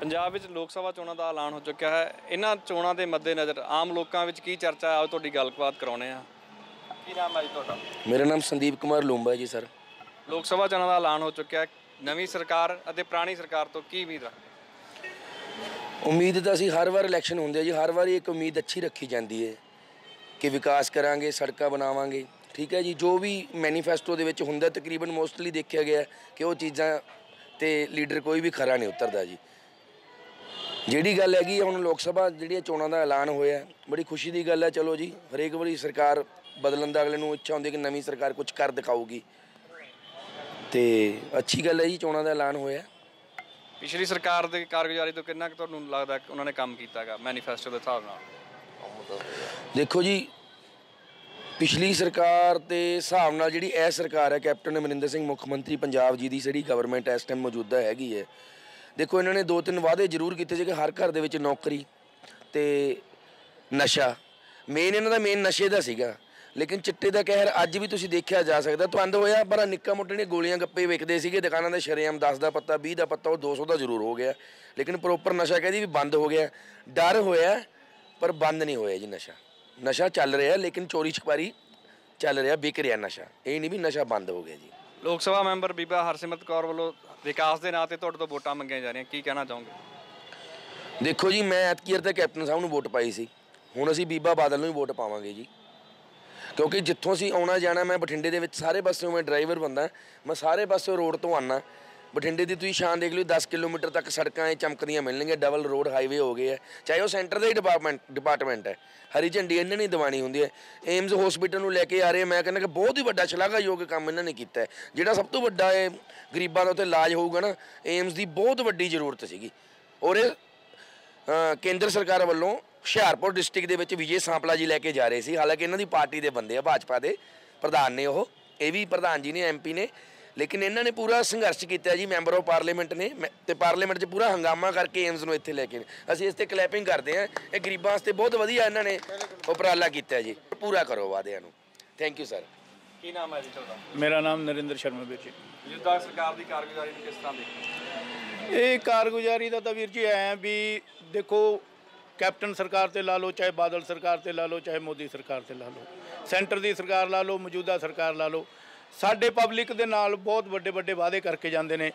ਪੰਜਾਬ ਵਿੱਚ ਲੋਕ ਸਭਾ ਚੋਣਾਂ ਦਾ ਐਲਾਨ ਹੋ ਚੁੱਕਿਆ ਹੈ। ਇਹਨਾਂ ਚੋਣਾਂ ਦੇ ਮੱਦੇਨਜ਼ਰ ਆਮ ਲੋਕਾਂ ਵਿੱਚ ਕੀ ਚਰਚਾ ਆਓ ਤੁਹਾਡੀ ਗੱਲਬਾਤ ਕਰਾਉਣੇ ਆ ਕੀ ਨਾਮ ਹੈ ਜੀ ਤੁਹਾਡਾ? ਮੇਰਾ ਨਾਮ ਸੰਦੀਪ ਕੁਮਾਰ ਲੂੰਬਾ ਹੈ ਜੀ ਸਰ। ਲੋਕ ਸਭਾ ਚੋਣਾਂ ਦਾ ਐਲਾਨ ਹੋ ਚੁੱਕਿਆ ਹੈ। ਨਵੀਂ ਸਰਕਾਰ ਅਤੇ ਪੁਰਾਣੀ ਸਰਕਾਰ ਤੋਂ ਕੀ ਉਮੀਦ ਰੱਖਦੇ ਉਮੀਦ ਤਾਂ ਅਸੀਂ ਹਰ ਵਾਰ ਇਲੈਕਸ਼ਨ ਹੁੰਦੇ ਆ ਜੀ। ਹਰ ਵਾਰੀ ਇੱਕ ਉਮੀਦ ਅੱਛੀ ਰੱਖੀ ਜਾਂਦੀ ਹੈ ਕਿ ਵਿਕਾਸ ਕਰਾਂਗੇ ਸੜਕਾਂ ਬਣਾਵਾਂਗੇ। ਠੀਕ ਹੈ ਜੀ ਜੋ ਵੀ ਮੈਨੀਫੈਸਟੋ ਦੇ ਵਿੱਚ ਹੁੰਦਾ ਤਕਰੀਬਨ ਮੋਸਟਲੀ ਦੇਖਿਆ ਗਿਆ ਕਿ ਉਹ ਚੀਜ਼ਾਂ ਤੇ ਲੀਡਰ ਕੋਈ ਵੀ ਖਰਾ ਨਹੀਂ ਉਤਰਦਾ ਜੀ। ਜਿਹੜੀ ਗੱਲ ਹੈਗੀ ਹੁਣ ਲੋਕ ਸਭਾ ਜਿਹੜੀਆਂ ਚੋਣਾਂ ਦਾ ਐਲਾਨ ਹੋਇਆ ਬੜੀ ਖੁਸ਼ੀ ਦੀ ਗੱਲ ਹੈ ਚਲੋ ਜੀ ਹਰੇਕ ਵਾਰੀ ਸਰਕਾਰ ਬਦਲਣ ਦਾ ਅਗਲੇ ਨੂੰ ਇੱਛਾ ਹੁੰਦੀ ਕਿ ਨਵੀਂ ਸਰਕਾਰ ਕੁਝ ਕਰ ਦਿਖਾਊਗੀ। ਤੇ ਅੱਛੀ ਗੱਲ ਹੈ ਜੀ ਚੋਣਾਂ ਦਾ ਐਲਾਨ ਹੋਇਆ ਪਿਛਲੀ ਸਰਕਾਰ ਦੇ ਕਾਰਗੁਜ਼ਾਰੀ ਤੋਂ ਕਿੰਨਾ ਕੁ ਤੁਹਾਨੂੰ ਲੱਗਦਾ ਉਹਨਾਂ ਨੇ ਕੰਮ ਕੀਤਾਗਾ ਮੈਨੀਫੈਸਟੋ ਦੇ ਹਿਸਾਬ ਨਾਲ? ਦੇਖੋ ਜੀ ਪਿਛਲੀ ਸਰਕਾਰ ਦੇ ਹਿਸਾਬ ਨਾਲ ਜਿਹੜੀ ਇਹ ਸਰਕਾਰ ਹੈ ਕੈਪਟਨ ਅਮਰਿੰਦਰ ਸਿੰਘ ਮੁੱਖ ਮੰਤਰੀ ਪੰਜਾਬ ਜੀ ਦੀ ਜਿਹੜੀ ਗਵਰਨਮੈਂਟ ਇਸ ਟਾਈਮ ਮੌਜੂਦਾ ਹੈਗੀ ਹੈ ਦੇਖੋ, ਇਹਨਾਂ ਨੇ ਦੋ ਤਿੰਨ ਵਾਅਦੇ ਜ਼ਰੂਰ ਕੀਤੇ ਸੀ ਕਿ ਹਰ ਘਰ ਦੇ ਵਿੱਚ ਨੌਕਰੀ ਤੇ ਨਸ਼ਾ। ਮੇਨ ਇਹਨਾਂ ਦਾ ਮੇਨ ਨਸ਼ੇ ਦਾ ਸੀਗਾ। ਲੇਕਿਨ ਚਿੱਟੇ ਦਾ ਕਹਿਰ ਅੱਜ ਵੀ ਤੁਸੀਂ ਦੇਖਿਆ ਜਾ ਸਕਦਾ। ਬੰਦ ਹੋਇਆ, ਪਰ ਨਿੱਕਾ ਮੋਟੇ ਨੇ ਗੋਲੀਆਂ ਗੱਪੇ ਵਿਕਦੇ ਸੀਗੇ, ਦੁਕਾਨਾਂ ਦੇ ਸ਼ਰੇਆਮ 10 ਦਾ ਪੱਤਾ 20 ਦਾ ਪੱਤਾ, ਉਹ 200 ਦਾ ਜ਼ਰੂਰ ਹੋ ਗਿਆ। ਲੇਕਿਨ ਪ੍ਰੋਪਰ ਨਸ਼ਾ ਕਹਿੰਦੀ ਵੀ ਬੰਦ ਹੋ ਗਿਆ। ਡਰ ਹੋਇਆ, ਪਰ ਬੰਦ ਨਹੀਂ ਹੋਇਆ ਜੀ ਨਸ਼ਾ। ਨਸ਼ਾ ਚੱਲ ਰਿਹਾ, ਲੇਕਿਨ ਚੋਰੀ ਛਪਾਰੀ ਚੱਲ ਰਿਹਾ, ਵਿਕ ਰਿਹਾ ਨਸ਼ਾ। ਇਹ ਨਹੀਂ ਵੀ ਨਸ਼ਾ ਬੰਦ ਹੋ ਗਿਆ ਜੀ। ਲੋਕ ਸਭਾ ਮੈਂਬਰ ਬੀਬਾ ਹਰਸਿਮਰਤ ਕੌਰ ਵੱਲੋਂ ਵਿਕਾਸ ਦੇ ਨਾਂ ਤੇ ਤੁਹਾਡੇ ਤੋਂ ਵੋਟਾਂ ਮੰਗੀਆਂ ਜਾ ਰਹੀਆਂ, ਕੀ ਕਹਿਣਾ ਚਾਹੋਗੇ? ਦੇਖੋ ਜੀ, ਮੈਂ ਐਤਕੀਰ ਤੇ ਕੈਪਟਨ ਸਾਹਿਬ ਨੂੰ ਵੋਟ ਪਾਈ ਸੀ। ਹੁਣ ਅਸੀਂ ਬੀਬਾ ਬਾਦਲ ਨੂੰ ਹੀ ਵੋਟ ਪਾਵਾਂਗੇ ਜੀ। ਕਿਉਂਕਿ ਜਿੱਥੋਂ ਅਸੀਂ ਆਉਣਾ ਜਾਣਾ, ਮੈਂ ਬਠਿੰਡੇ ਦੇ ਵਿੱਚ ਸਾਰੇ ਪਾਸਿਓਂ ਮੈਂ ਡਰਾਈਵਰ ਬੰਦਾ, ਮੈਂ ਸਾਰੇ ਪਾਸਿਓਂ ਰੋਡ ਤੋਂ ਆਨਾ। ਬਠਿੰਡੇ ਦੀ ਤੁਸੀਂ ਸ਼ਾਨ ਦੇਖ ਲਿਓ 10 ਕਿਲੋਮੀਟਰ ਤੱਕ ਸੜਕਾਂ ਐ ਚਮਕਦੀਆਂ ਮਿਲਣਗੀਆਂ ਡਬਲ ਰੋਡ ਹਾਈਵੇ ਹੋ ਗਏ ਹੈ ਚਾਹੇ ਉਹ ਸੈਂਟਰ ਦਾ ਹੀ ਡਿਪਾਰਟਮੈਂਟ ਡਿਪਾਰਟਮੈਂਟ ਹੈ। ਹਰੀ ਝੰਡੀ ਇਹਨਾਂ ਨੇ ਦਿਵਾਣੀ ਹੁੰਦੀ ਹੈ। ਏਮਸ ਹਸਪੀਟਲ ਨੂੰ ਲੈ ਕੇ ਆ ਰਹੇ ਮੈਂ ਕਹਿੰਦਾ ਕਿ ਬਹੁਤ ਹੀ ਵੱਡਾ ਸ਼ਲਾਘਾਯੋਗ ਕੰਮ ਇਹਨਾਂ ਨੇ ਕੀਤਾ ਹੈ। ਜਿਹੜਾ ਸਭ ਤੋਂ ਵੱਡਾ ਹੈ ਗਰੀਬਾਂ ਦਾ ਉੱਥੇ ਇਲਾਜ ਹੋਊਗਾ ਨਾ ਏਮਸ ਦੀ ਬਹੁਤ ਵੱਡੀ ਜ਼ਰੂਰਤ ਸੀਗੀ। ਔਰ ਇਹ ਕੇਂਦਰ ਸਰਕਾਰ ਵੱਲੋਂ ਹੁਸ਼ਿਆਰਪੁਰ ਡਿਸਟ੍ਰਿਕਟ ਦੇ ਵਿੱਚ ਵਿਜੇ ਸਾਂਪਲਾ ਜੀ ਲੈ ਕੇ ਜਾ ਰਹੇ ਸੀ। ਹਾਲਾਂਕਿ ਇਹਨਾਂ ਦੀ ਪਾਰਟੀ ਦੇ ਬੰਦੇ ਆ, ਭਾਜਪਾ ਦੇ ਪ੍ਰਧਾਨ ਨੇ ਉਹ। ਇਹ ਵੀ ਪ੍ਰਧਾਨ ਜੀ ਨੇ ਐਮਪੀ ਨੇ। ਲੇਕਿਨ ਇਹਨਾਂ ਨੇ ਪੂਰਾ ਸੰਘਰਸ਼ ਕੀਤਾ ਜੀ ਮੈਂਬਰ ਆਫ ਪਾਰਲੀਮੈਂਟ ਨੇ ਮੈਂ- ਤੇ ਪਾਰਲੀਮੈਂਟ 'ਚ ਪੂਰਾ ਹੰਗਾਮਾ ਕਰਕੇ ਏਮਸ ਨੂੰ ਇੱਥੇ ਲੈ ਕੇ ਅਸੀਂ ਇਸ ਤੇ ਕਲੈਪਿੰਗ ਕਰਦੇ ਹਾਂ। ਇਹ ਗਰੀਬਾਂ ਵਾਸਤੇ ਬਹੁਤ ਵਧੀਆ ਇਹਨਾਂ ਨੇ ਉਪਰਾਲਾ ਕੀਤਾ ਜੀ। ਪੂਰਾ ਕਰੋ ਵਾਅਦਿਆਂ ਨੂੰ। ਥੈਂਕ ਯੂ ਸਰ ਕੀ ਨਾਮ ਹੈ ਜੀ ਤੁਹਾਡਾ? ਮੇਰਾ ਨਾਮ ਨਰਿੰਦਰ ਸ਼ਰਮਾ ਵੀਰ ਜੀ। ਜਿੱਦਾਂ ਸਰਕਾਰ ਦੀ ਕਾਰਗੁਜ਼ਾਰੀ ਨੂੰ ਕਿਸ ਤਰ੍ਹਾਂ ਦੇਖਦੇ? ਇਹ ਕਾਰਗੁਜ਼ਾਰੀ ਦਾ ਤਾਂ ਵੀਰ ਜੀ ਐ ਵੀ ਦੇਖੋ ਕੈਪਟਨ ਸਰਕਾਰ ਤੇ ਲਾ ਲਓ ਚਾਹੇ ਬਾਦਲ ਸਰਕਾਰ ਤੇ ਲਾ ਲਓ ਚਾਹੇ ਮੋਦੀ ਸਰਕਾਰ ਤੇ ਲਾ ਲਓ। ਸੈਂਟਰ ਦੀ ਸਰਕਾਰ ਲਾ ਲਓ ਮੌਜੂਦਾ ਸਰਕਾਰ ਲਾ ਲਓ। ਸਾਡੇ ਪਬਲਿਕ ਦੇ ਨਾਲ ਬਹੁਤ ਵੱਡੇ ਵੱਡੇ ਵਾਅਦੇ ਕਰਕੇ ਜਾਂਦੇ ਨੇ।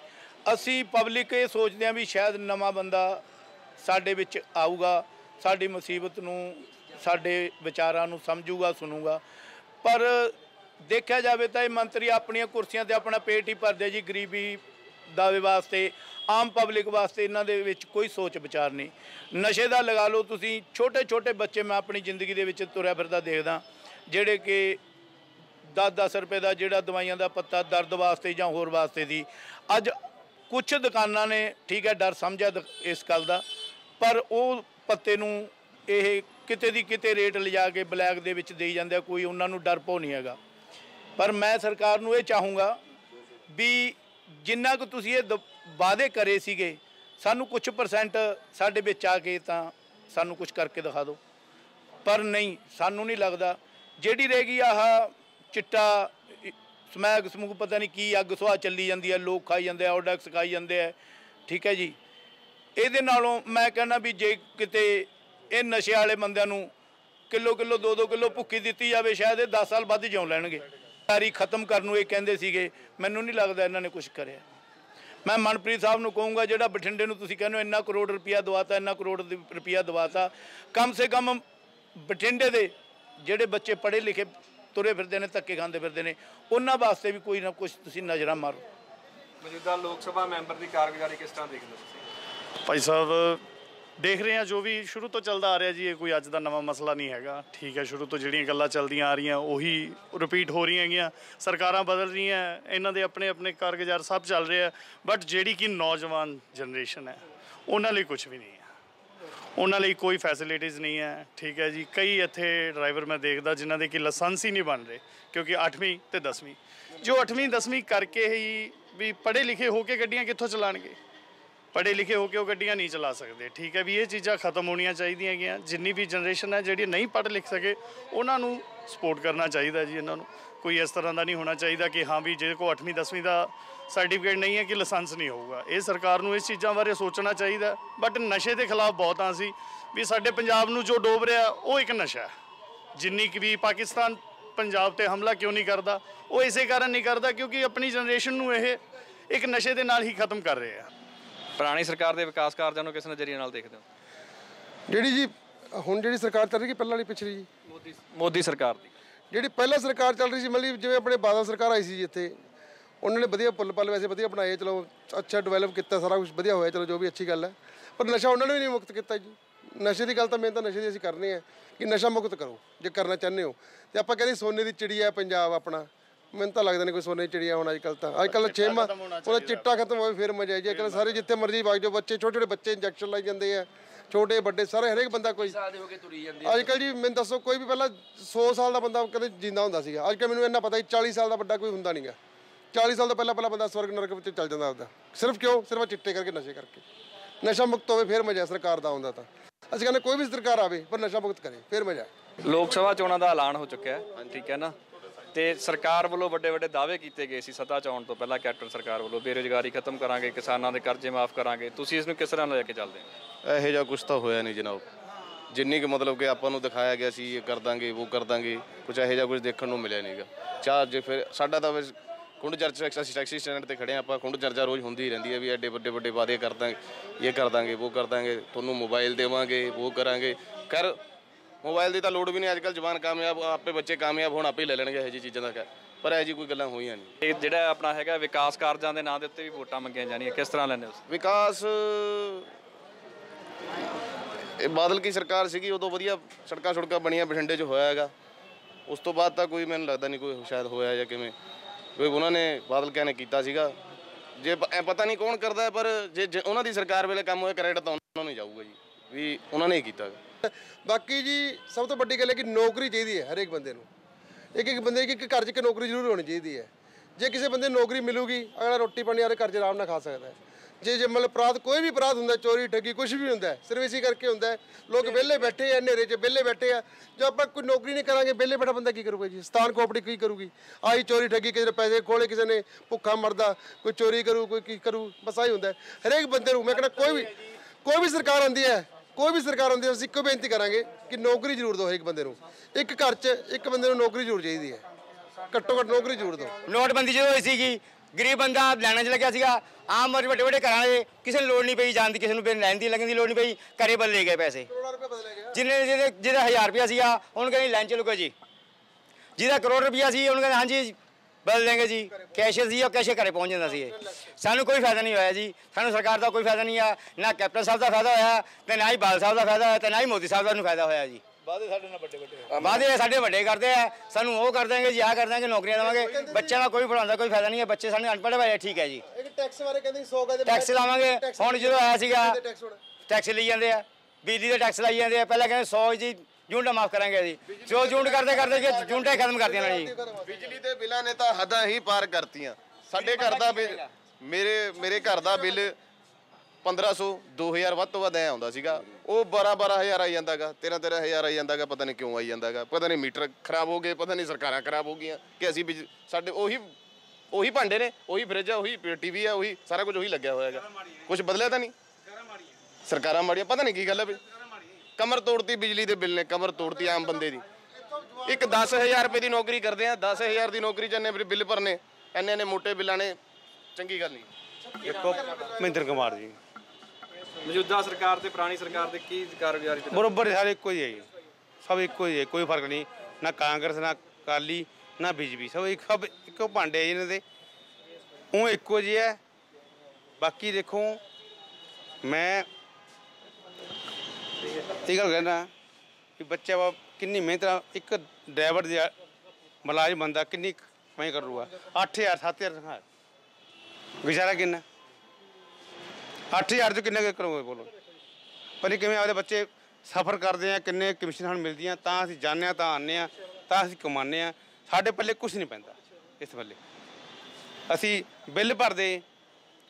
ਅਸੀਂ ਪਬਲਿਕ ਇਹ ਸੋਚਦੇ ਹਾਂ ਵੀ ਸ਼ਾਇਦ ਨਵਾਂ ਬੰਦਾ ਸਾਡੇ ਵਿੱਚ ਆਊਗਾ, ਸਾਡੀ ਮੁਸੀਬਤ ਨੂੰ, ਸਾਡੇ ਵਿਚਾਰਾਂ ਨੂੰ ਸਮਝੂਗਾ, ਸੁਣੂਗਾ। ਪਰ ਦੇਖਿਆ ਜਾਵੇ ਤਾਂ ਇਹ ਮੰਤਰੀ ਆਪਣੀਆਂ ਕੁਰਸੀਆਂ ਤੇ ਆਪਣਾ ਪੇਟ ਹੀ ਭਰਦੇ ਜੀ ਗਰੀਬੀ ਦਾਅਵੇ ਵਾਸਤੇ, ਆਮ ਪਬਲਿਕ ਵਾਸਤੇ ਇਹਨਾਂ ਦੇ ਵਿੱਚ ਕੋਈ ਸੋਚ ਵਿਚਾਰ ਨਹੀਂ। ਨਸ਼ੇ ਦਾ ਲਗਾ ਲਓ ਤੁਸੀਂ ਛੋਟੇ ਛੋਟੇ ਬੱਚੇ ਮੈਂ ਆਪਣੀ ਜ਼ਿੰਦਗੀ ਦੇ ਵਿੱਚ ਤੁਰਿਆ ਫਿਰਦਾ ਦੇਖਦਾ, ਜਿਹੜੇ ਕਿ 10-10 ਰੁਪਏ ਦਾ ਜਿਹੜਾ ਦਵਾਈਆਂ ਦਾ ਪੱਤਾ ਦਰਦ ਵਾਸਤੇ ਜਾਂ ਹੋਰ ਵਾਸਤੇ ਸੀ ਅੱਜ ਕੁਝ ਦੁਕਾਨਾਂ ਨੇ, ਠੀਕ ਹੈ, ਡਰ ਸਮਝਿਆ ਦ- ਇਸ ਗੱਲ ਦਾ। ਪਰ ਉਹ ਪੱਤੇ ਨੂੰ ਇਹ ਕਿਤੇ ਦੀ ਕਿਤੇ ਰੇਟ ਲਿਜਾ ਕੇ ਬਲੈਕ ਦੇ ਵਿੱਚ ਦੇਈ ਜਾਂਦੇ ਕੋਈ ਉਹਨਾਂ ਨੂੰ ਡਰ ਭੋ ਨਹੀਂ ਹੈਗਾ। ਪਰ ਮੈਂ ਸਰਕਾਰ ਨੂੰ ਇਹ ਚਾਹੂੰਗਾ ਵੀ ਜਿੰਨਾ ਕੁ ਤੁਸੀਂ ਇਹ ਦ- ਵਾਅਦੇ ਕਰੇ ਸੀਗੇ, ਸਾਨੂੰ ਕੁਝ ਪਰਸੈਂਟ ਸਾਡੇ ਵਿੱਚ ਆ ਕੇ ਤਾਂ ਸਾਨੂੰ ਕੁਝ ਕਰਕੇ ਦਿਖਾ ਦਿਓ। ਪਰ ਨਹੀਂ, ਸਾਨੂੰ ਨਹੀਂ ਲੱਗਦਾ। ਜਿਹੜੀ ਰਹੇਗੀ ਆਹ ਚਿੱਟਾ, ਇ- ਸਮੈਕ ਸਮੂਕ ਪਤਾ ਨਹੀਂ ਕੀ ਅੱਗ ਸੁਆਹ ਚੱਲੀ ਜਾਂਦੀ ਹੈ, ਲੋਕ ਖਾਈ ਜਾਂਦੇ ਆ ਆਰਡੈਕਸ ਖਾਈ ਜਾਂਦੇ ਆ, ਠੀਕ ਹੈ ਜੀ। ਇਹਦੇ ਨਾਲੋਂ ਮੈਂ ਕਹਿੰਦਾ ਵੀ ਜੇ ਕਿਤੇ ਇਹ ਨਸ਼ੇ ਵਾਲੇ ਬੰਦਿਆਂ ਨੂੰ ਕਿਲੋ ਕਿਲੋ 2-2 ਕਿਲੋ ਭੁੱਕੀ ਦਿੱਤੀ ਜਾਵੇ, ਸ਼ਾਇਦ ਇਹ 10 ਸਾਲ ਵੱਧ ਜਿਉਂ ਲੈਣਗੇ। ਸਾਰੀ ਖਤਮ ਕਰਨ ਨੂੰ ਇਹ ਕਹਿੰਦੇ ਸੀਗੇ, ਮੈਨੂੰ ਨਹੀਂ ਲੱਗਦਾ ਇਹਨਾਂ ਨੇ ਕੁਝ ਕਰਿਆ। ਮੈਂ ਮਨਪ੍ਰੀਤ ਸਾਹਿਬ ਨੂੰ ਕਹੂੰਗਾ, ਜਿਹੜਾ ਬਠਿੰਡੇ ਨੂੰ ਤੁਸੀਂ ਕਹਿੰਦੇ ਹੋ, ਇੰਨਾ ਕਰੋੜ ਰੁਪਇਆ ਦਵਾਤਾ, ਇੰਨਾ ਕਰੋੜ ਦੀ ਰੁਪਇਆ ਦਵਾਤਾ, ਕਮ ਸੇ ਕਮ ਬਠਿੰਡੇ ਦੇ ਜਿਹੜੇ ਬੱਚੇ ਪੜ੍ਹੇ ਲਿਖੇ ਤੁਰੇ ਫਿਰਦੇ ਨੇ ਧੱਕੇ ਖਾਂਦੇ ਫਿਰਦੇ ਨੇ। ਉਹਨਾਂ ਵਾਸਤੇ ਵੀ ਕੋਈ ਨਾ ਕੁਝ ਤੁਸੀਂ ਨਜ਼ਰਾਂ ਮਾਰੋ। ਮੌਜੂਦਾ ਲੋਕ ਸਭਾ ਮੈਂਬਰ ਦੀ ਕਾਰਗੁਜ਼ਾਰੀ ਕਿਸ ਤਰ੍ਹਾਂ ਦੇਖਦੇ ਹੋ ਤੁਸੀਂ? ਭਾਈ ਸਾਹਿਬ ਦੇਖ ਰਹੇ ਹਾਂ ਜੋ ਵੀ ਸ਼ੁਰੂ ਤੋਂ ਚੱਲਦਾ ਆ ਰਿਹਾ ਜੀ ਇਹ ਕੋਈ ਅੱਜ ਦਾ ਨਵਾਂ ਮਸਲਾ ਨਹੀਂ ਹੈਗਾ। ਠੀਕ ਹੈ ਸ਼ੁਰੂ ਤੋਂ ਜਿਹੜੀਆਂ ਗੱਲਾਂ ਚੱਲਦੀਆਂ ਆ ਰਹੀਆਂ ਉਹੀ ਰਿਪੀਟ ਹੋ ਰਹੀਆਂ ਹੈਗੀਆਂ। ਸਰਕਾਰਾਂ ਬਦਲ ਰਹੀਆਂ ਇਹਨਾਂ ਦੇ ਆਪਣੇ ਆਪਣੇ ਕਾਰਗੁਜ਼ਾਰ ਸਭ ਚੱਲ ਰਿਹਾ ਬਟ ਜਿਹੜੀ ਕਿ ਨੌਜਵਾਨ ਜਨਰੇਸ਼ਨ ਹੈ ਉਹਨਾਂ ਲਈ ਕੁਝ ਵੀ ਨਹੀਂ ਹੈ। ਉਹਨਾਂ ਲਈ ਕੋਈ ਫੈਸਿਲਿਟੀਜ਼ ਨਹੀਂ ਹੈ। ਠੀਕ ਹੈ ਜੀ। ਕਈ ਇੱਥੇ ਡਰਾਈਵਰ ਮੈਂ ਦੇਖਦਾ ਜਿਨ੍ਹਾਂ ਦੇ ਕਿ ਲਾਇਸੈਂਸ ਹੀ ਨਹੀਂ ਬਣ ਰਹੇ, ਕਿਉਂਕਿ 8ਵੀਂ ਤੇ 10ਵੀਂ ਜੋ 8ਵੀਂ 10ਵੀਂ ਕਰਕੇ ਹੀ ਵੀ ਪੜ੍ਹੇ ਲਿਖੇ ਹੋ ਕੇ ਗੱਡੀਆਂ ਕਿੱਥੋਂ ਚਲਾਣਗੇ ਪੜ੍ਹੇ ਲਿਖੇ ਹੋ ਕੇ ਉਹ ਗੱਡੀਆਂ ਨਹੀਂ ਚਲਾ ਸਕਦੇ। ਠੀਕ ਹੈ ਵੀ ਇਹ ਚੀਜ਼ਾਂ ਖਤਮ ਹੋਣੀਆਂ ਚਾਹੀਦੀਆਂ ਹੈਗੀਆਂ। ਜਿੰਨੀ ਵੀ ਜਨਰੇਸ਼ਨ ਹੈ, ਜਿਹੜੀ ਨਹੀਂ ਪੜ੍ਹ ਲਿਖ ਸਕੇ, ਉਹਨਾਂ ਨੂੰ ਸਪੋਰਟ ਕਰਨਾ ਚਾਹੀਦਾ ਜੀ, ਇਹਨਾਂ ਨੂੰ। ਕੋਈ ਇਸ ਤਰ੍ਹਾਂ ਦਾ ਨਹੀਂ ਹੋਣਾ ਚਾਹੀਦਾ ਕਿ ਹਾਂ ਵੀ ਜੇ ਕੋ 8ਵੀਂ 10ਵੀਂ ਦਾ ਸਰਟੀਫਿਕੇਟ ਨਹੀਂ ਹੈ ਕਿ ਲਾਇਸੈਂਸ ਨਹੀਂ ਹੋਊਗਾ। ਇਹ ਸਰਕਾਰ ਨੂੰ ਇਸ ਚੀਜ਼ਾਂ ਬਾਰੇ ਸੋਚਣਾ ਚਾਹੀਦਾ ਬਟ ਨਸ਼ੇ ਦੇ ਖਿਲਾਫ ਬਹੁਤ ਆ ਸੀ। ਵੀ ਸਾਡੇ ਪੰਜਾਬ ਨੂੰ ਜੋ ਡੋਬ ਰਿਹਾ ਉਹ ਇੱਕ ਨਸ਼ਾ ਹੈ। ਜਿੰਨੀ ਕਿ ਵੀ ਪਾਕਿਸਤਾਨ ਪੰਜਾਬ ਤੇ ਹਮਲਾ ਕਿਉਂ ਨਹੀਂ ਕਰਦਾ ਉਹ ਇਸੇ ਕਾਰਨ ਨਹੀਂ ਕਰਦਾ ਕਿਉਂਕਿ ਆਪਣੀ ਜਨਰੇਸ਼ਨ ਨੂੰ ਇਹ ਇੱਕ ਨਸ਼ੇ ਦੇ ਨਾਲ ਹੀ ਖਤਮ ਕਰ ਰਹੇ ਆ। ਪੁਰਾਣੀ ਸਰਕਾਰ ਦੇ ਵਿਕਾਸ ਕਾਰਜਾਂ ਨੂੰ ਕਿਸ ਨਜ਼ਰੀਏ ਨਾਲ ਦੇਖਦੇ ਹੋ? ਜਿਹੜੀ ਜੀ ਹੁਣ ਜਿਹੜੀ ਸਰਕਾਰ ਚੱਲ ਰਹੀ ਕਿ ਪਹਿਲਾਂ ਵਾਲੀ ਪਿਛਲੀ ਜੀ? ਮੋਦੀ ਮੋਦੀ ਸਰਕਾਰ ਦੀ। ਜਿਹੜੀ ਪਹਿਲਾਂ ਸਰਕਾਰ ਚੱਲ ਰਹੀ ਸੀ ਮਤਲਬ ਜਿਵੇਂ ਆਪਣੇ ਬਾਦਲ ਸਰਕਾਰ ਆਈ ਸੀ ਜੀ ਇੱਥੇ ਉਹਨਾਂ ਨੇ ਵਧੀਆ ਪੁੱਲ ਪੱਲ ਵੈਸੇ ਵਧੀਆ ਬਣਾਏ ਚਲੋ ਅੱਛਾ ਡਿਵੈਲਪ ਕੀਤਾ ਸਾਰਾ ਕੁਝ ਵਧੀਆ ਹੋਇਆ ਚਲੋ ਜੋ ਵੀ ਅੱਛੀ ਗੱਲ ਹੈ। ਪਰ ਨਸ਼ਾ ਉਹਨਾਂ ਨੇ ਵੀ ਨਹੀਂ ਮੁਕਤ ਕੀਤਾ ਜੀ। ਨਸ਼ੇ ਦੀ ਗੱਲ ਤਾਂ ਮੇਨ ਤਾਂ ਨਸ਼ੇ ਦੀ ਅਸੀਂ ਕਰਨੀ ਹੈ ਕਿ ਨਸ਼ਾ ਮੁਕਤ ਕਰੋ ਜੇ ਕਰਨਾ ਚਾਹੁੰਦੇ ਹੋ। ਤੇ ਆਪਾਂ ਕਹਿੰਦੇ ਸੋਨੇ ਦੀ ਚਿੜੀਆ ਹੈ ਪੰਜਾਬ ਆਪਣਾ। ਮੈਨੂੰ ਤਾਂ ਲੱਗਦਾ ਨਹੀਂ ਕੋਈ ਸੋਨੇ ਦੀ ਚਿੜੀਆ ਹੁਣ ਅੱਜ ਕੱਲ ਤਾਂ ਅੱਜ ਕੱਲ ਛੇਵਾਂ ਉਹਦਾ ਚਿੱਟਾ ਖਤਮ ਹੋਵੇ ਫਿਰ ਮਜ਼ਾ ਆਈ ਜੀ। ਅੱਜ ਕੱਲ ਸਾਰੇ ਜਿੱਥੇ ਮਰਜ਼ੀ ਵਗ ਜਾਓ ਬੱਚੇ ਛੋਟੇ ਛੋਟੇ ਬੱਚੇ ਇੰਜੈਕਸ਼ਨ ਲਾਈ ਜਾਂਦੇ ਆ। ਛੋਟੇ ਵੱਡੇ ਸਾਰੇ ਹਰੇਕ ਬੰਦਾ ਕੋਈ ਸਾਦੇ ਹੋ ਕੇ ਤੁਰੀ ਜਾਂਦੀ ਅੱਜ ਕੱਲ ਜੀ ਮੈਨੂੰ ਦੱਸੋ ਕੋਈ ਵੀ ਪਹਿਲਾਂ 100 ਸਾਲ ਦਾ ਬੰਦਾ ਕਦੇ ਜਿੰਦਾ ਹੁੰਦਾ ਸੀਗਾ। ਅੱਜ ਕੱਲ ਮੈਨੂੰ ਇੰਨਾ ਪਤਾ ਹੀ 40 ਸਾਲ ਦਾ ਵੱਡਾ ਕੋਈ ਹੁੰਦਾ ਨਹੀਂਗਾ 40 ਸਾਲ ਤੋਂ ਪਹਿਲਾਂ ਪਹਿਲਾਂ ਬੰਦਾ ਸਵਰਗ ਨਰਕ ਵਿੱਚ ਚੱਲ ਜਾਂਦਾ ਆਪਦਾ। ਸਿਰਫ ਕਿਉਂ? ਸਿਰਫ ਚਿੱਟੇ ਕਰਕੇ ਨਸ਼ੇ ਕਰਕੇ। ਨਸ਼ਾ ਮੁਕਤ ਹੋਵੇ ਫਿਰ ਮਜ਼ਾ ਸਰਕਾਰ ਦਾ ਆਉਂਦਾ ਤਾਂ। ਅਸੀਂ ਕਹਿੰਦੇ ਕੋਈ ਵੀ ਸਰਕਾਰ ਆਵੇ ਪਰ ਨਸ਼ਾ ਮੁਕਤ ਕਰੇ ਫਿਰ ਮਜ਼ਾ ਲੋਕ ਸਭਾ ਚੋਣਾਂ ਦਾ ਐਲਾਨ ਹੋ ਚੁੱਕਿਆ ਹੈ ਠੀਕ ਹੈ ਨਾ? ਤੇ ਸਰਕਾਰ ਵੱਲੋਂ ਵੱਡੇ ਵੱਡੇ ਦਾਅਵੇ ਕੀਤੇ ਗਏ ਸੀ ਸੱਤਾ ਚ ਆਉਣ ਤੋਂ ਪਹਿਲਾਂ ਕੈਪਟਨ ਸਰਕਾਰ ਵੱਲੋਂ। ਬੇਰੁਜ਼ਗਾਰੀ ਖਤਮ ਕਰਾਂਗੇ ਕਿਸਾਨਾਂ ਦੇ ਕਰਜ਼ੇ ਮਾਫ ਕਰਾਂਗੇ। ਤੁਸੀਂ ਇਸ ਨੂੰ ਕਿਸ ਤਰ੍ਹਾਂ ਲੈ ਕੇ ਚੱਲਦੇ ਹੋ? ਇਹੋ ਜਿਹਾ ਕੁਝ ਤਾਂ ਹੋਇਆ ਨਹੀਂ ਜਨਾਬ। ਜਿੰਨੀ ਕਿ ਮਤਲਬ ਕਿ ਆਪਾਂ ਨੂੰ ਦਿਖਾਇਆ ਗਿਆ ਸੀ ਇਹ ਕਰ ਦਾਂਗੇ ਉਹ ਕਰ ਦਾਂਗੇ ਕੁਝ ਇਹੋ ਜਿਹਾ ਕੁਝ ਦੇਖਣ ਨੂੰ ਮਿਲਿਆ ਨਹੀਂਗਾ ਚਾਰ ਜੇ ਫਿਰ ਸਾਡਾ ਤਾਂ ਕੁੰਡ ਚਰਚਾ ਅਸੀਂ ਟੈਕਸੀ ਸਟੈਂਡ ਤੇ ਖੜੇ ਆਪਾਂ ਕੁੰਡ ਚਰਚਾ ਰੋਜ਼ ਹੁੰਦੀ ਰਹਿੰਦੀ ਹੈ ਵੀ ਐਡੇ ਵੱਡੇ ਵੱਡੇ ਵਾਅਦੇ ਕਰ ਦਾਂਗੇ ਇਹ ਕਰ ਦਾਂਗੇ ਉਹ ਕਰ ਦਾਂਗੇ ਤੁਹਾਨੂੰ ਮੋਬਾਈਲ ਦੇਵਾਂਗੇ ਉਹ ਕਰਾਂਗੇ ਕਰ ਮੋਬਾਈਲ ਦੀ ਤਾਂ ਲੋੜ ਵੀ ਨਹੀਂ ਅੱਜ ਕੱਲ ਜਵਾਨ ਕਾਮਯਾਬ ਆਪੇ ਬੱਚੇ ਕਾਮਯਾਬ ਹੋਣ ਆਪੇ ਹੀ ਲੈ ਲੈਣਗੇ ਇਹੋ ਜਿਹੀ ਚੀਜ਼ਾਂ ਦਾ ਖੈਰ। ਪਰ ਇਹੋ ਜਿਹੀ ਕੋਈ ਗੱਲਾਂ ਹੋਈਆਂ ਨਹੀਂ ਇਹ ਜਿਹੜਾ ਆਪਣਾ ਹੈਗਾ ਵਿਕਾਸ ਕਾਰਜਾਂ ਦੇ ਨਾਂ ਦੇ ਉੱਤੇ ਵੀ ਵੋਟਾਂ ਮੰਗੀਆਂ ਜਾਣੀਆਂ ਕਿਸ ਤਰ੍ਹਾਂ ਹੋ ਤੁਸੀਂ? ਵਿਕਾਸ ਇਹ ਬਾਦਲ ਕੀ ਸਰਕਾਰ ਸੀਗੀ ਉਦੋਂ ਵਧੀਆ ਸੜਕਾਂ ਸੜਕਾਂ ਬਣੀਆਂ ਬਠਿੰਡੇ 'ਚ ਹੋਇਆ ਹੈਗਾ ਉਸ ਤੋਂ ਬਾਅਦ ਤਾਂ ਕੋਈ ਮੈਨੂੰ ਲੱਗਦਾ ਨਹੀਂ ਕੋਈ ਸ਼ਾਇਦ ਹੋਇਆ ਜਾਂ ਕਿਵੇਂ ਕੋਈ ਉਹਨਾਂ ਨੇ ਬਾਦਲ ਕਿਆ ਨੇ ਕੀਤਾ ਸੀਗਾ। ਜੇ ਪ- ਪਤਾ ਨਹੀਂ ਕੌਣ ਕਰਦਾ, ਪਰ ਜੇ ਜੇ ਉਹਨਾਂ ਦੀ ਸਰਕਾਰ ਵੇਲੇ ਕੰਮ ਹੋਇਆ ਕ੍ਰੈਡਿਟ ਤਾਂ ਉਹਨਾਂ ਨੂੰ ਜਾਊਗਾ ਜੀ, ਵੀ ਉਹਨਾਂ ਨੇ ਹੀ ਕੀਤਾ। ਬਾਕੀ ਜੀ ਸਭ ਤੋਂ ਵੱਡੀ ਗੱਲ ਹੈ ਕਿ ਨੌਕਰੀ ਚਾਹੀਦੀ ਹੈ ਹਰੇਕ ਬੰਦੇ ਨੂੰ। ਇੱਕ ਇੱਕ ਬੰਦੇ, ਇੱਕ ਘਰ 'ਚ ਇੱਕ ਨੌਕਰੀ ਜ਼ਰੂਰ ਹੋਣੀ ਚਾਹੀਦੀ ਹੈ। ਜੇ ਕਿਸੇ ਬੰਦੇ ਨੂੰ ਨੌਕਰੀ ਮਿਲੂਗੀ, ਅਗਲਾ ਰੋਟੀ ਪਾਣੀ ਵਾਲੇ ਘਰ 'ਚ ਆਰਾਮ ਨਾਲ ਖਾ ਸਕਦਾ ਹੈ। ਜੇ ਜੇ ਮਤਲਬ ਅਪਰਾਧ ਕੋਈ ਵੀ ਅਪਰਾਧ ਹੁੰਦਾ ਚੋਰੀ ਠੱਗੀ ਕੁਝ ਵੀ ਹੁੰਦਾ ਸਿਰਫ ਇਸੇ ਕਰਕੇ ਹੁੰਦਾ। ਲੋਕ ਵਿਹਲੇ ਬੈਠੇ ਆ ਹਨੇਰੇ 'ਚ ਵਿਹਲੇ ਬੈਠੇ ਆ। ਜੇ ਆਪਾਂ ਕੋਈ ਨੌਕਰੀ ਨਹੀਂ ਕਰਾਂਗੇ ਵਿਹਲੇ ਬੈਠਾ ਬੰਦਾ ਕੀ ਕਰੂਗਾ ਜੀ? ਸਤਾਨ ਕੋਪੜੀ ਕੀ ਕਰੂਗੀ? ਆਹੀ ਚੋਰੀ ਠੱਗੀ ਕਿਸੇ ਨੇ ਪੈਸੇ ਖੋਲੇ ਕਿਸੇ ਨੇ ਭੁੱਖਾ ਮਰਦਾ ਕੋਈ ਚੋਰੀ ਕਰੂ ਕੋਈ ਕੀ ਕਰੂ ਬਸ ਆਹੀ ਹੁੰਦਾ। ਹਰੇਕ ਬੰਦੇ ਨੂੰ ਮੈਂ ਕਹਿੰਦਾ ਕੋਈ ਵੀ ਕੋਈ ਵੀ ਸਰਕਾਰ ਆਉਂਦੀ ਹੈ ਕੋਈ ਵੀ ਸਰਕਾਰ ਆਉਂਦੀ ਹੈ ਅਸੀਂ ਇੱਕੋ ਬੇਨਤੀ ਕਰਾਂਗੇ ਕਿ ਨੌਕਰੀ ਜ਼ਰੂਰ ਦਿਓ ਹਰੇਕ ਬੰਦੇ ਨੂੰ। ਇੱਕ ਘਰ 'ਚ ਇੱਕ ਬੰਦੇ ਨੂੰ ਨੌਕਰੀ ਜ਼ਰੂਰ ਚਾਹੀਦੀ ਹੈ। ਘੱਟੋ ਘੱਟ ਨੌਕਰੀ ਜ਼ਰੂਰ ਦਿਓ। ਨੋਟਬੰਦੀ ਜਦੋਂ ਹੋਈ ਸੀਗੀ। ਗਰੀਬ ਬੰਦਾ ਲੈਣਾ ਚ ਲੱਗਿਆ ਸੀਗਾ ਆਮ ਮਰ ਵੱਡੇ ਵੱਡੇ ਘਰਾਂ ਦੇ ਕਿਸੇ ਨੂੰ ਲੋੜ ਨਹੀਂ ਪਈ ਜਾਣ ਦੀ ਕਿਸੇ ਨੂੰ ਲੈਣ ਦੀ ਲੱਗਣ ਦੀ ਲੋੜ ਨਹੀਂ ਪਈ ਘਰੇ ਬਦਲ ਲੈ ਗਏ। ਪੈਸੇ ਜਿਹਨੇ ਜਿਹਦੇ ਜਿਹਦਾ 1000 ਰੁਪਿਆ ਸੀਗਾ ਉਹਨੂੰ ਕਹਿੰਦੇ ਲਾਈਨ ਚ ਲੁਕੋ ਜੀ। ਜਿਹਦਾ ਕਰੋੜ ਰੁਪਿਆ ਸੀ ਉਹਨੂੰ ਕਹਿੰਦੇ ਹਾਂਜੀ ਬਦਲ ਦੇਂਗੇ ਜੀ। ਕੈਸ਼ ਸੀ ਉਹ ਕੈਸ਼ ਘਰੇ ਪਹੁੰਚ ਜਾਂਦਾ ਸੀ ਇਹ। ਸਾਨੂੰ ਕੋਈ ਫਾਇਦਾ ਨਹੀਂ ਹੋਇਆ ਜੀ। ਸਾਨੂੰ ਸਰਕਾਰ ਦਾ ਕੋਈ ਫਾਇਦਾ ਨਹੀਂ ਆ ਨਾ ਕੈਪਟਨ ਸਾਹਿਬ ਦਾ ਫਾਇਦਾ ਹੋਇਆ ਤੇ ਨਾ ਹੀ ਬਾਲ ਸਾਹਿਬ ਦਾ ਫਾਇਦਾ ਹੋਇਆ ਤੇ ਨਾ ਹੀ ਮੋਦੀ ਸਾਹਿਬ ਦਾ ਨੂੰ ਫਾਇਦਾ ਹੋਇਆ ਜੀ। ਵਾਅਦੇ ਸਾਡੇ ਨਾਲ ਵੱਡੇ ਵੱਡੇ ਵਾਅਦੇ ਸਾਡੇ ਵੱਡੇ ਕਰਦੇ ਆ। ਸਾਨੂੰ ਉਹ ਕਰ ਦੇਣਗੇ ਜੀ ਕਰ ਦੇਣਗੇ ਨੌਕਰੀਆਂ ਦੇਵਾਂਗੇ। ਬੱਚਿਆਂ ਦਾ ਕੋਈ ਪੜਾਉਂਦਾ ਕੋਈ ਫਾਇਦਾ ਨਹੀਂ ਹੈ। ਬੱਚੇ ਸਾਡੇ ਅਨਪੜ੍ਹ ਆ, ਠੀਕ ਹੈ ਜੀ। ਇੱਕ ਟੈਕਸ ਬਾਰੇ ਕਹਿੰਦੇ 100 ਕਹਿੰਦੇ ਟੈਕਸ ਲਾਵਾਂਗੇ। ਹੁਣ ਜਦੋਂ ਆਇਆ ਸੀਗਾ ਟੈਕਸ ਲਈ ਜਾਂਦੇ ਆ। ਬਿਜਲੀ ਦੇ ਟੈਕਸ ਲਾਈ ਜਾਂਦੇ ਆ। ਪਹਿਲਾਂ ਕਹਿੰਦੇ 100 ਜੀ ਜੂਨਟਾ ਮਾਫ ਕਰਾਂਗੇ ਜੀ ਜੋ ਜੂਨਟ ਕਰਦੇ ਕਰਦੇ ਕਿ ਹੀ ਖਤਮ ਕਰ ਨੇ ਜੀ। ਬਿਜਲੀ ਦੇ ਬਿੱਲਾਂ ਨੇ ਤਾਂ ਹੱਦਾਂ ਹੀ ਪਾਰ ਕਰਤੀਆਂ। ਸਾਡੇ ਘਰ ਦਾ ਬਿੱਲ ਮੇਰੇ ਮੇਰੇ ਘਰ ਦਾ ਬਿੱਲ 1500 2000 ਵੱਧ ਤੋਂ ਵੱਧ ਐ ਆਉਂਦਾ ਸੀਗਾ। ਉਹ 12 12000 ਆਈ ਜਾਂਦਾਗਾ 13 13000 ਆਈ ਜਾਂਦਾਗਾ, ਪਤਾ ਨਹੀਂ ਕਿਉਂ ਆਈ ਜਾਂਦਾਗਾ। ਪਤਾ ਨਹੀਂ ਮੀਟਰ ਖਰਾਬ ਹੋ ਗਏ, ਪਤਾ ਨਹੀਂ ਸਰਕਾਰਾਂ ਖਰਾਬ ਹੋ ਗਈਆਂ ਕਿ ਅਸੀਂ ਬਿਜ- ਸਾਡੇ ਉਹੀ ਉਹੀ ਭਾਂਡੇ ਨੇ, ਉਹੀ ਫ੍ਰਿਜ ਆ, ਉਹੀ ਟੀਵੀ ਆ, ਉਹੀ ਸਾਰਾ ਕੁਝ ਉਹੀ ਲੱਗਿਆ ਹੋਇਆ ਹੈਗਾ। ਕੁਝ ਬਦਲਿਆ ਤਾਂ ਨਹੀਂ? ਸਰਕਾਰਾਂ ਮਾੜੀਆਂ। ਪਤਾ ਨਹੀਂ ਕੀ ਗੱਲ ਹੈ ਵੀ ਕਮਰ ਤੋੜਤੀ ਬਿਜਲੀ ਦੇ ਬਿੱਲ ਨੇ, ਕਮਰ ਤੋੜਤੀ ਆਮ ਬੰਦੇ ਦੀ। ਇੱਕ 10000 ਰੁਪਏ ਦੀ ਨੌਕਰੀ ਕਰਦੇ ਆ 10000 ਦੀ ਨੌਕਰੀ ਚ ਇੰਨੇ ਬਿੱਲ ਭਰਨੇ ਇੰਨੇ ਇੰਨੇ ਮੋਟੇ ਬਿੱਲਾਂ ਨੇ, ਚੰਗੀ ਗੱਲ ਨਹੀਂ। ਦੇਖੋ, ਮਹਿੰਦਰ ਕੁਮਾਰ ਜੀ ਮੌਜੂਦਾ ਸਰਕਾਰ ਤੇ, ਪੁਰਾਣੀ ਸਰਕਾਰ ਦੇ ਕੀ ਕਾਰਗੁਜ਼ਾਰੀ ਤੇ ਬਰੋਬਰ ਸਾਰੇ ਇੱਕੋ ਹੀ ਹੈ ਜੀ। ਸਭ ਇੱਕੋ ਹੀ ਹੈ, ਕੋਈ ਫ਼ਰਕ ਨਹੀਂ। ਨਾ ਕਾਂਗਰਸ, ਨਾ ਅਕਾਲੀ, ਨਾ ਬੀਜੇਪੀ। ਸਭ ਇੱਕ ਸਭ ਇੱਕੋ ਭਾਂਡੇ ਆ ਜੀ ਇਹਨਾਂ ਦੇ। ਉਹ ਇੱਕੋ ਜਿਹੇ ਹੈ ਬਾਕੀ ਦੇਖੋ, ਮੈਂ ਇਹ ਗੱਲ ਕਹਿਣਾ ਕਿ ਬੱਚਾ ਵਾ, ਕਿੰਨੀ ਮਿਹਨਤ ਨਾਲ ਇੱਕ ਡਰਾਈਵਰ ਦੀ ਮਲਾਜ ਬੰਦਾ ਕਿੰਨੀ ਕਮਾਈ ਕਰ ਰੂਗਾ 8000 7000 ਤਨਖਾਹ ਗੁਜ਼ਾਰਾ ਕਿੰਨਾ? 8000 ਚ ਕਿੰਨੇ ਕਰੋਗੇ ਬੋਲੋ? ਪਰ ਇਹ ਕਿਵੇਂ ਆਪਦੇ ਬੱਚੇ ਸਫਰ ਕਰਦੇ ਆ, ਕਿੰਨੇ ਕਮਿਸ਼ਨ ਸਾਨੂੰ ਮਿਲਦੀਆਂ, ਤਾਂ ਅਸੀਂ ਜਾਂਦੇ ਆ, ਤਾਂ ਆਉਂਦੇ ਆ, ਤਾਂ ਅਸੀਂ ਕਮਾਉਂਦੇ ਆ। ਸਾਡੇ ਪੱਲੇ ਕੁਝ ਨਹੀਂ ਪੈਂਦਾ ਇਸ ਪੱਲੇ। ਅਸੀਂ ਬਿੱਲ ਭਰਦੇ,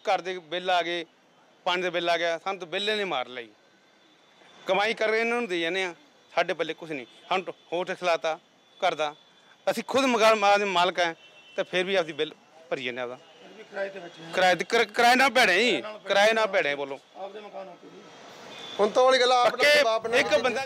ਘਰ ਦੇ ਬਿੱਲ ਆ ਗਏ ਪਾਣੀ ਦੇ ਬਿੱਲ ਆ ਗਿਆ, ਸਾਨੂੰ ਤਾਂ ਬਿੱਲ ਨੇ ਮਾਰ ਲਈ। ਕਮਾਈ ਕਰ ਰਹੇ ਇਹਨਾਂ ਨੂੰ ਦੇ ਜਾਂਦੇ ਆ, ਸਾਡੇ ਪੱਲੇ ਕੁਝ ਨਹੀਂ ਸਾਨੂੰ ਹੋਰ ਟੈਕਸ ਲਾਤਾ ਘਰ ਦਾ। ਅਸੀਂ ਖੁਦ ਮਕਾਨ ਮਾਲ ਦੇ ਮਾਲਕ ਆ, ਤਾਂ ਫਿਰ ਵੀ ਆਪਦੀ ਬਿੱਲ ਭਰੀ ਜਾਂਦੇ ਆਪਦਾ ਕਿਰਾਏ ਤੇ ਕਿਰਾ- ਕਿਰਾਏ ਨਾਲ ਭੈੜੇ ਜੀ ਕਿਰਾਏ ਨਾਲ ਭੈੜੇ ਬੋਲੋ। ਹੁਣ ਤਾਂ ਵਾਲੀ ਗੱਲ ਆ, ਆਪਣਾ ਬਾਪ ਨਾਲ ਇੱਕ ਬੰਦਾ